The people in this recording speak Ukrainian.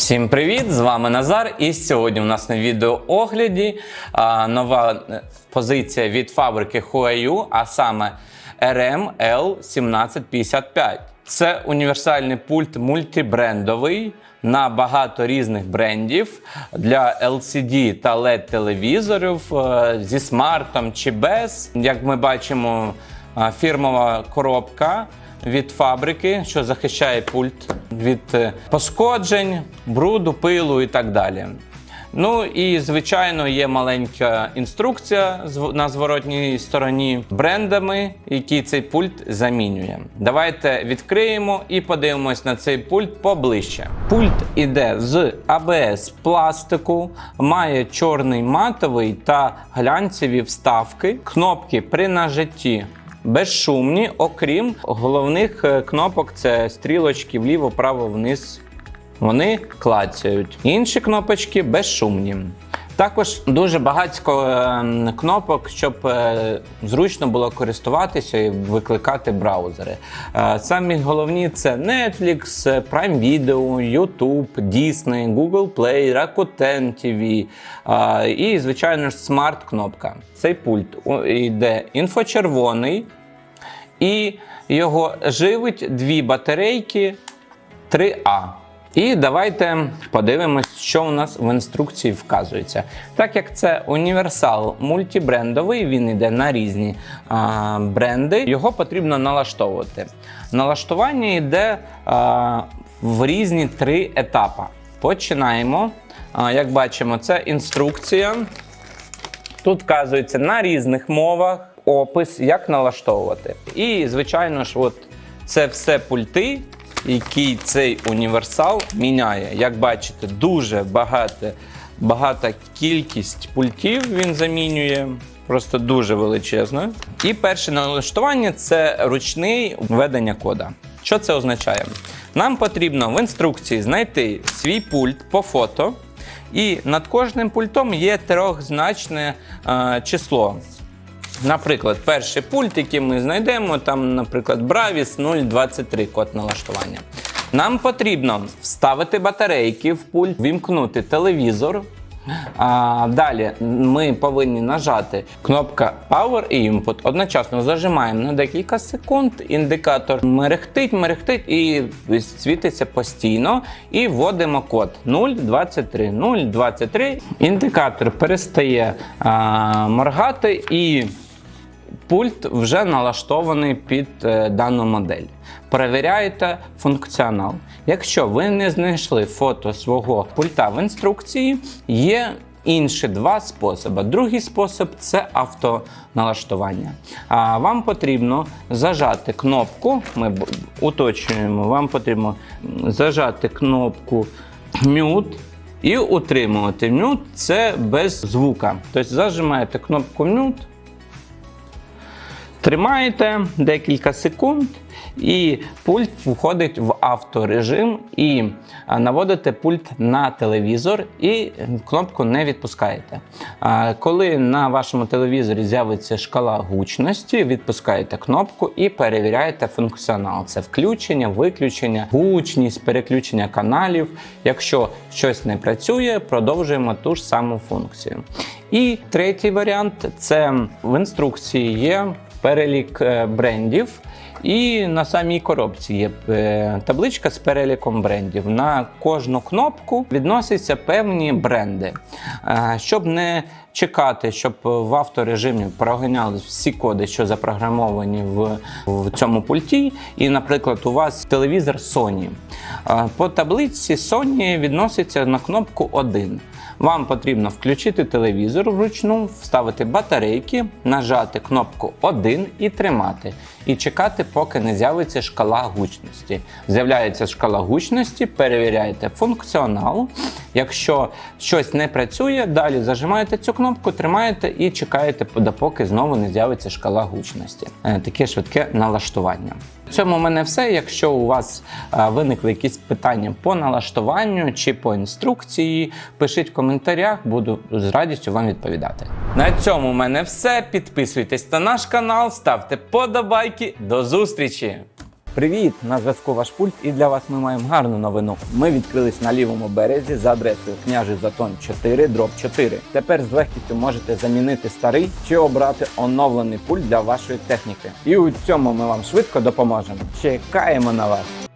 Всім привіт! З вами Назар. І сьогодні у нас на відеоогляді а, нова е, позиція від фабрики Huayu, а саме RML1755. Це універсальний пульт мультибрендовий на багато різних брендів для LCD та LED телевізорів е, зі смартом чи без. Як ми бачимо, фірмова коробка від фабрики, що захищає пульт від е, пошкоджень, бруду, пилу і так далі. Ну і звичайно є маленька інструкція на зворотній стороні брендами, які цей пульт замінює. Давайте відкриємо і подивимось на цей пульт поближче. Пульт іде з АБС пластику, має чорний матовий та глянцеві вставки, кнопки при нажатті безшумні, окрім головних е, кнопок це стрілочки вліво, право, вниз. Вони клацають. Інші кнопочки безшумні. Також дуже багатько е, кнопок, щоб е, зручно було користуватися і викликати браузери. Е, Самі головні це Netflix, Prime Video, YouTube, Disney, Google Play, Rakuten TV е, і, звичайно ж, смарт-кнопка. Цей пульт йде інфочервоний, і його живить дві батарейки 3А. І давайте подивимось, що у нас в інструкції вказується. Так як це універсал мультибрендовий, він йде на різні а, бренди, його потрібно налаштовувати. Налаштування йде а, в різні три етапи. Починаємо. А, як бачимо, це інструкція. Тут вказується на різних мовах опис, як налаштовувати. І, звичайно ж, от це все пульти, які цей універсал міняє. Як бачите, дуже багато, багата кількість пультів він замінює. Просто дуже величезно. І перше налаштування це ручний введення кода. Що це означає? Нам потрібно в інструкції знайти свій пульт по фото, і над кожним пультом є трьохзначне е, число. Наприклад, перший пульт, який ми знайдемо, там, наприклад, Bravis 023 код налаштування. Нам потрібно вставити батарейки в пульт, вімкнути телевізор. А, далі ми повинні нажати кнопка Power і Input. Одночасно зажимаємо на декілька секунд. Індикатор мерехтить, мерехтить і світиться постійно. І вводимо код 023. 023. Індикатор перестає а, моргати і пульт вже налаштований під е, дану модель. Перевіряєте функціонал. Якщо ви не знайшли фото свого пульта в інструкції, є інші два способи. Другий спосіб це автоналаштування. А вам потрібно зажати кнопку. Ми уточнюємо, вам потрібно зажати кнопку Mute і утримувати. Mute – це без звука. Тобто зажимаєте кнопку Mute. Тримаєте декілька секунд, і пульт входить в авторежим, і наводите пульт на телевізор і кнопку не відпускаєте. Коли на вашому телевізорі з'явиться шкала гучності, відпускаєте кнопку і перевіряєте функціонал. Це включення, виключення, гучність, переключення каналів. Якщо щось не працює, продовжуємо ту ж саму функцію. І третій варіант це в інструкції є перелік е, брендів. І на самій коробці є е, табличка з переліком брендів. На кожну кнопку відносяться певні бренди. Е, Щоб не чекати, щоб в авторежимі проганяли всі коди, що запрограмовані в, в цьому пульті. І, наприклад, у вас телевізор Sony. По таблиці Sony відноситься на кнопку 1. Вам потрібно включити телевізор вручну, вставити батарейки, нажати кнопку 1 і тримати. І чекати, поки не з'явиться шкала гучності. З'являється шкала гучності, перевіряєте функціонал. Якщо щось не працює, далі зажимаєте цю кнопку, тримаєте і чекаєте, допоки знову не з'явиться шкала гучності. Е, Таке швидке налаштування. В цьому в мене все. Якщо у вас е, виникли якісь питання по налаштуванню чи по інструкції, пишіть в коментарях, буду з радістю вам відповідати. На цьому в мене все. Підписуйтесь на наш канал, ставте подобайки. До зустрічі! Привіт! На зв'язку ваш пульт, і для вас ми маємо гарну новину. Ми відкрились на лівому березі за адресою княжий Затон 4, дроб 4. Тепер з легкістю можете замінити старий чи обрати оновлений пульт для вашої техніки. І у цьому ми вам швидко допоможемо. Чекаємо на вас!